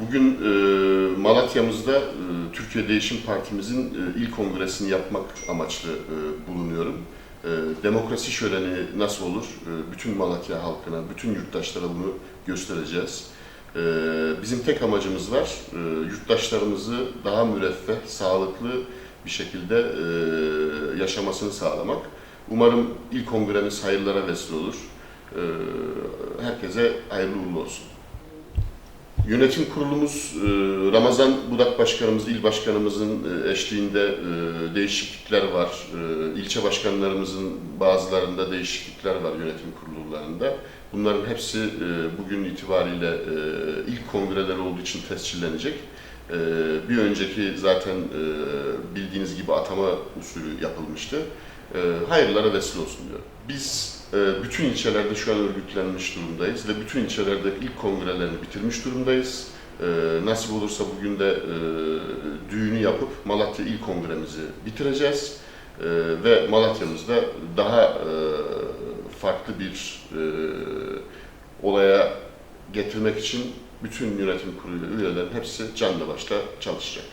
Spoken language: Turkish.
Bugün e, Malatya'mızda e, Türkiye Değişim Partimizin e, ilk kongresini yapmak amaçlı e, bulunuyorum. E, demokrasi şöleni nasıl olur? E, bütün Malatya halkına, bütün yurttaşlara bunu göstereceğiz. E, bizim tek amacımız var, e, yurttaşlarımızı daha müreffeh, sağlıklı bir şekilde e, yaşamasını sağlamak. Umarım ilk kongremiz hayırlara vesile olur. E, herkese hayırlı uğurlu olsun. Yönetim kurulumuz e, Ramazan Budak Başkanımız, il başkanımızın e, eşliğinde e, değişiklikler var. İlçe başkanlarımızın bazılarında değişiklikler var yönetim kurullarında. Bunların hepsi bugün itibariyle ilk kongreleri olduğu için tescillenecek. Bir önceki zaten bildiğiniz gibi atama usulü yapılmıştı. Hayırlara vesile olsun diyor. Biz bütün ilçelerde şu an örgütlenmiş durumdayız ve bütün ilçelerde ilk kongrelerini bitirmiş durumdayız. E, Nasip olursa bugün de e, düğünü yapıp Malatya İl Kongremizi bitireceğiz. E, Ve Malatya'mızda daha e, farklı bir e, olaya getirmek için bütün yönetim kurulu üyelerin hepsi canla başla çalışacak.